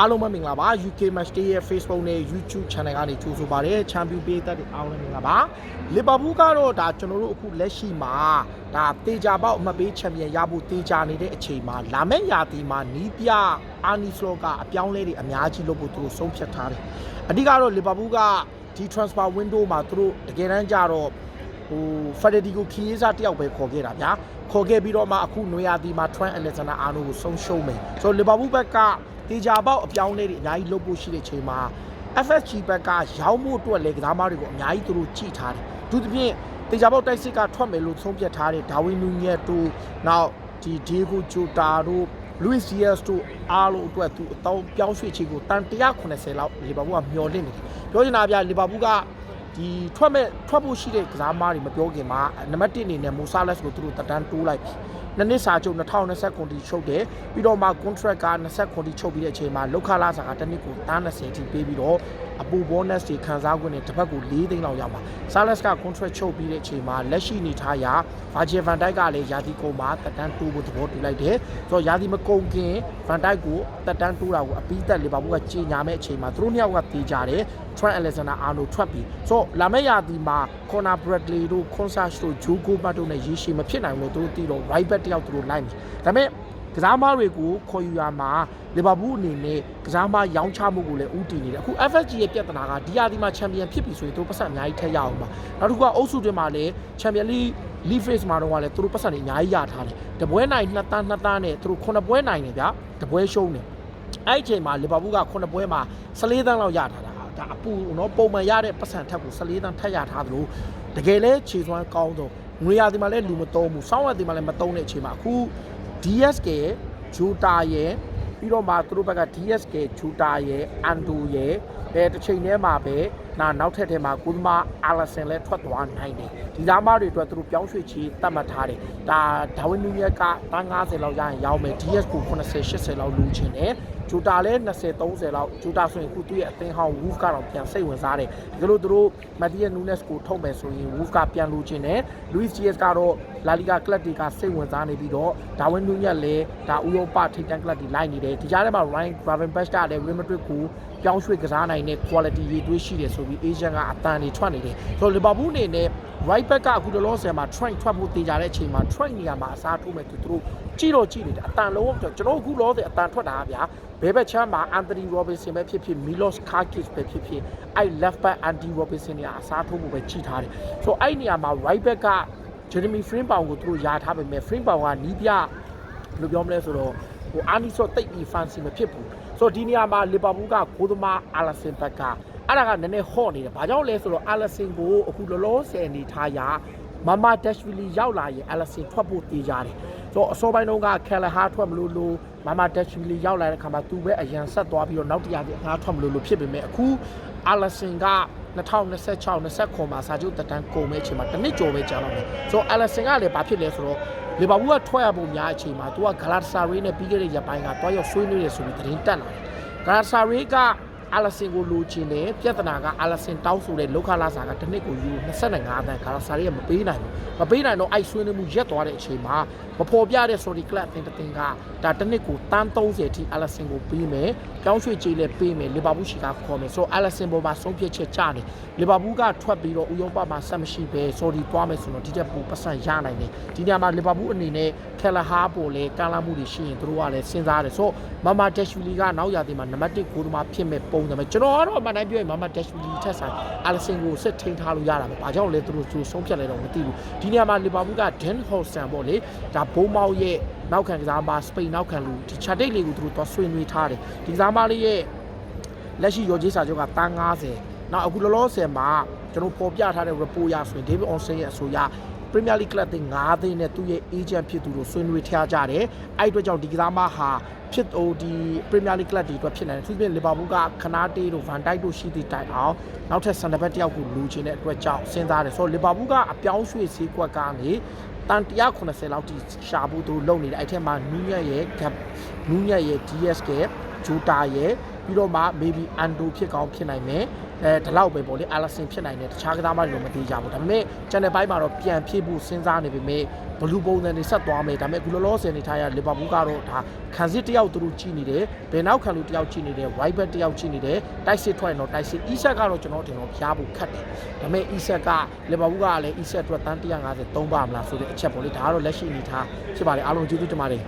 အားလုံးပဲမင်္ဂလာပါ UK Match Day ရဲ့ Facebook နဲ့ YouTube Channel ကနေကြိုဆိုပါရစေချန်ပီယံပေးသက်တဲ့အားလုံးမင်္ဂလာပါလီဗာပူးကတော့ဒါကျွန်တော်တို့အခုလက်ရှိမှာဒါတေချာပေါက်အမှတ်ပေးချန်ပီယံရဖို့တေချာနေတဲ့အချိန်မှာလာမယ့်ရာသီမှာနီးပြအာနီစလောကအပြောင်းလဲတွေအများကြီးလုပ်ဖို့သူတို့ဆုံးဖြတ်ထားတယ်အဓိကတော့လီဗာပူးကဒီ transfer window မှာသူတို့တကယ်တမ်းကျတော့ဟိုဖက်ဒရီကိုခီရေးစားတယောက်ပဲခေါ်ခဲ့တာဗျာခေါ်ခဲ့ပြီးတော့မှအခုနွေရာသီမှာ Trent Alexander Arnold ကိုဆုံးရှုံးမယ်ဆိုတော့လီဗာပူးဘက်က တေချာပေါက်အပြောင်းအလဲတွေအများကြီးလုပ်ဖို့ရှိတဲ့ချိန်မှာ FSG ဘက်ကရောင်းဖို့အတွက်လေကစားမတွေကိုအများကြီးသူတို့ကြည့်ထားတယ်။သူသဖြင့်တေချာပေါက်တိုက်စစ်ကထွက်မယ်လို့ဆုံးဖြတ်ထားတဲ့ဒါဝီနူညက်တို့နောက်ဒီဒီဂိုဂျိုတာတို့လူးစ်ဒီယက်စ်တို့အားလုံးအတွက်သူအတောင်းပြောင်းရွှေ့ချေကိုတန်180လောက်လီဗာပူးကမျှော်လင့်နေတယ်။ပြောချင်တာဗျလီဗာပူးကဒီထွက်မဲ့ထွက်ဖို့ရှိတဲ့ကစားမတွေမပြောခင်မှာနံပါတ်1အနေနဲ့မိုဆာလက်စ်ကိုသူတို့တက်တန်းတိုးလိုက်ပြီ။ နှစ်နှစ်စာချုပ်2020ခုနှစ်ချုပ်တယ်ပြီးတော့မှ contract က20ခုနှစ်ချုပ်ပြီးတဲ့အချိန်မှာလောက်ခလာစာကတစ်နှစ်ကို30ထိပေးပြီးတော့အပူ bonus တွေခံစားခွင့်နဲ့တစ်ဖက်ကို4သိန်းလောက်ရမှာ Salas က contract ချုပ်ပြီးတဲ့အချိန်မှာလက်ရှိနေထားရာ Virgil van Dijk ကလည်းယာတီကုန်မှာတက်တန်းတိုးဖို့သဘောတူလိုက်တယ်ဆိုတော့ယာတီမကုန်ခင် van Dijk ကိုတက်တန်းတိုးတာကိုအပြီးသက်လီဗာပူးကကြီးညာမဲ့အချိန်မှာသူတို့နှစ်ယောက်ကတေးကြတယ် Trent Alexander Arnold ထွက်ပြီးဆိုတော့လာမယ့်ရာသီမှာ Conor Bradley တို့ Consas တို့ Joe Gomez တို့နဲ့ရေရှည်မဖြစ်နိုင်ဘူးလို့သူတို့သိတော့ right back တယောက်သူတို့လိုက်မယ်ဒါပေမဲ့ကစားမတွေကိုခေါ်ယူရမှာလီဗာပူးအနေနဲ့ကစားမရောင်းချမှုကိုလည်းဥတည်နေတယ်အခု FSG ရဲ့ပြဿနာကဒီရာသီမှာချန်ပီယံဖြစ်ပြီဆိုရင်သူတို့ပတ်စံအများကြီးထက်ရအောင်ပါနောက်တစ်ခုကအုပ်စုတွင်မှာလည်းချန်ပီယံလိ league phase မှာတော့ကလည်းသူတို့ပတ်စံတွေအများကြီးရထားတယ်တပွဲနိုင်နှစ်တန်းနှစ်တန်းနဲ့သူတို့ခုနှစ်ပွဲနိုင်တယ်ဗျာတပွဲရှုံးတယ်အဲ့ဒီအချိန်မှာလီဗာပူးကခုနှစ်ပွဲမှာ14တန်းလောက်ရထားတာဒါအပူနော်ပုံမှန်ရတဲ့ပတ်စံထက်ကို14တန်းထက်ရထားသလို တကယ်လဲခြေစွမ်းကောင်းတော့ငွေရာသီမှာလည်းလူမသုံးဘူးစောင်းရသီမှာလည်းမသုံးတဲ့အချိန်မှာအခု DSK ဂျူတာရဲ့ပြီးတော့မှသူတို့ဘက်က DSK ဂျူတာရဲ့အန်ဒူရဲ့ အဲတစ်ချိန်တည်းမှာပဲနာနောက်ထပ်ထဲမှာကုသမာအာလဆန်လည်းထွက်သွားနိုင်တယ်ဒီသားမတွေအတွက်သူတို့ပြောင်းရွှေ့ချီတတ်မှတ်ထားတယ်ဒါဒါဝင်းနူးရက်ကတန်း90လောက်ရရင်ရောက်မယ် DS ကို80 80လောက်လူချင်တယ်ဂျူတာလည်း20 30လောက်ဂျူတာဆိုရင်ခုသူ့ရဲ့အသင်းဟောင်း Wolf ကတော့ပြန်စိတ်ဝင်စားတယ်ဒီလိုသူတို့မတ်တီယက်နူးနက်စ်ကိုထုတ်မယ်ဆိုရင် Wolf ကပြန်လူချင်တယ် Luis Diaz ကတော့လာလီဂါကလပ်တွေကစိတ်ဝင်စားနေပြီးတော့ဒါဝင်းနူးညက်လည်းဒါဥရောပထိပ်တန်းကလပ်တွေလိုက်နေတယ်ဒီကြားထဲမှာ Ryan Gravenberch ကလည်း Real Madrid ကိုပြောင်းရွှေ့ကစားနိုင်တဲ့ quality ရေးသွေးရှိတယ်ဆိုပြီး Asian ကအတန်တွေထွက်နေတယ်ဆိုတော့ Liverpool အနေနဲ့ right back ကအခုလောလောဆယ်မှာ Trent ထွက်ဖို့တေးကြတဲ့အချိန်မှာ Trent နေရာမှာအစားထိုးမဲ့သူတို့ကြည့်တော့ကြည့်နေတယ်အတန်လုံးဝကျွန်တော်အခုလောလောဆယ်အတန်ထွက်တာဗျာဘယ်ဘက်ချမ်းမှာ Anthony Robinson ပဲဖြစ်ဖြစ် Milos Karkic ပဲဖြစ်ဖြစ်အဲ့ left back Andy Robinson နေရာအစားထိုးဖို့ပဲကြည့်ထားတယ်ဆိုတော့အဲ့နေရာမှာ right back က Jeremy Frimpong ကိုသူတို့ယာထားပေမဲ့ Frimpong ကနီးပြဘယ်လိုပြောမလဲဆိုတော့ဟိုအာနီဆော့တိတ်ပြီး fancy မဖြစ်ဘူး ဆိုတော့ဒီနေရာမှာလီဗာပူးကဂိုးသမားအာလဆင်ဘက်ကအဲ့ဒါကနည်းနည်းဟော့နေတယ်ဘာကြောင့်လဲဆိုတော့အာလဆင်ကိုအခုလောလောဆယ်အနေထားရာမမဒက်ရှ်ဗီလီရောက်လာရင်အာလဆင်ထွက်ဖို့တည်ကြတယ် ဆိုတော့အစောပိုင်းတုန်းကကယ်လဟာထွက်မလို့လို့မမဒက်ရှ်ဗီလီရောက်လာတဲ့ခါမှာသူပဲအရန်ဆက်သွားပြီးတော့နောက်တရားပြအငှားထွက်မလို့လို့ဖြစ်ပေမဲ့အခုအာလဆင်က2026 29မှာစာချုပ်တက်တန်းကုန်မဲ့အချိန်မှာတစ်နှစ်ကျော်ပဲကြာတော့မယ်ဆိုတော့အာလဆင်ကလည်းဘာဖြစ်လဲဆိုတော့လီဗာပူးကထွက်ရပုံများအချိန်မှာသူကဂလာတာဆာရေးနဲ့ပြီးခဲ့တဲ့ရက်ပိုင်းကတွားရောက်ဆွေးနွေးရဆိုပြီးသတင်းတက်လာတယ်ဂလာတာဆာရေးက အာလဆင်ကိုလိုချင်တယ်ပြဿနာကအာလဆင်တောင်းဆိုတဲ့လောက်ခလာစာကတစ်နှစ်ကိုယူ25တန်းဂလာတာဆာရေးကမပေးနိုင်ဘူးမပေးနိုင်တော့အဲ့ဆွေးနွေးမှုရက်သွားတဲ့အချိန်မှာမဖော်ပြတဲ့ sorry club အသင်းတစ်သင်းကဒါတစ်နှစ်ကိုတန်း30အထိအာလဆင်ကိုပေးမယ်ပြောင်းရွှေ့ကြေးလည်းပေးမယ်လီဗာပူးရှိကခေါ်မယ်ဆိုတော့အာလဆင်ပေါ်မှာဆုံးဖြတ်ချက်ချတယ်လီဗာပူးကထွက်ပြီးတော့ဥရောပမှာဆက်မရှိပဲ sorry သွားမယ်ဆိုတော့ဒီတက်ပူပတ်စံရနိုင်တယ်ဒီညမှာလီဗာပူးအနေနဲ့ကယ်လဟာပေါ်လေကာလာမှုတွေရှိရင်တို့ကလည်းစဉ်းစားတယ်ဆိုတော့မမဒက်ရှူလီကနောက်ရာသီမှာနံပါတ်1ဂိုးသမားဖြစ်မဲ့ပုံတယ်မယ်ကျွန်တော်ကတော့အမှန်တိုင်းပြောရင်မမဒက်ရှူလီထက်ဆိုင်အာလဆင်ကိုစစ်ထိန်ထားလို့ရတာပဲဘာကြောင့်လဲသူတို့သူဆုံးဖြတ်လိုက်တော့မသိဘူးဒီညမှာလီဗာပူးကဒန်ဟော့ဆန်ပေါ့လေဒါဘုံမောက်ရဲ့နောက်ခံကစားပါစပိန်နောက်ခံလူဒီချာတိတ်လေးကိုသူတို့သွားဆွေးနွေးထားတယ်ဒီကစားမလေးရဲ့လက်ရှိရော်ဂျေးစာချုပ်ကတန်း90နောက်အခုလောလောဆယ်မှာကျွန်တော်ပေါ်ပြထားတဲ့ report ရဆိုရင် David Onsen ရဲ့အဆိုအရ Premier League Club တွေ9သိန်းနဲ့သူ့ရဲ့ agent ဖြစ်သူတို့ဆွေးနွေးထားကြတယ်အဲ့အတွက်ကြောင့်ဒီကစားမဟာဖြစ်ဟိုဒီ Premier League Club တွေအတွက်ဖြစ်နေတယ်သူပြင် Liverpool ကခနာတေးတို့ Van Dijk တို့ရှိသည့်တိုင်အောင်နောက်ထပ် center back တယောက်ကိုလူချင်တဲ့အတွက်ကြောင့်စဉ်းစားတယ်ဆိုတော့ Liverpool ကအပြောင်းရွှေ့ဈေးကွက်ကနေတန်180လောက်ထိရှာဖို့သူလုပ်နေတယ်အဲ့ထက်မှာနူးညက်ရဲ့ gap နူးညက်ရဲ့ DS က ဂျူတာရဲ့ပြီးတော့မှ maybe ando ဖြစ်ကောင်းဖြစ်နိုင်မယ်အဲဒီလောက်ပဲပေါ့လေ Allison ဖြစ်နိုင်တယ်တခြားကစားမတွေတော့မသိကြဘူးဒါပေမဲ့ channel ပိုင်းမှာတော့ပြန်ဖြည့်ဖို့စဉ်းစားနေပေမဲ့ဘလူးပုံစံတွေဆက်သွားမယ်ဒါပေမဲ့အခုလောလောဆယ်နေထားရလီဗာပူးကတော့ဒါခံစစ်တယောက်သူတို့ကြည့်နေတယ်ဘယ်နောက်ခံလူတယောက်ကြည့်နေတယ် white back တယောက်ကြည့်နေတယ်တိုက်စစ်ထွက်ရင်တော့တိုက်စစ် e set ကတော့ကျွန်တော်ထင်တော့ဖျားဖို့ခတ်တယ်ဒါပေမဲ့ e set ကလီဗာပူးကလည်း e set အတွက်တန်း150သုံးပါမလားဆိုတဲ့အချက်ပေါ့လေဒါကတော့လက်ရှိအနေထားဖြစ်ပါလေအားလုံးကျေးဇူးတင်ပါတယ်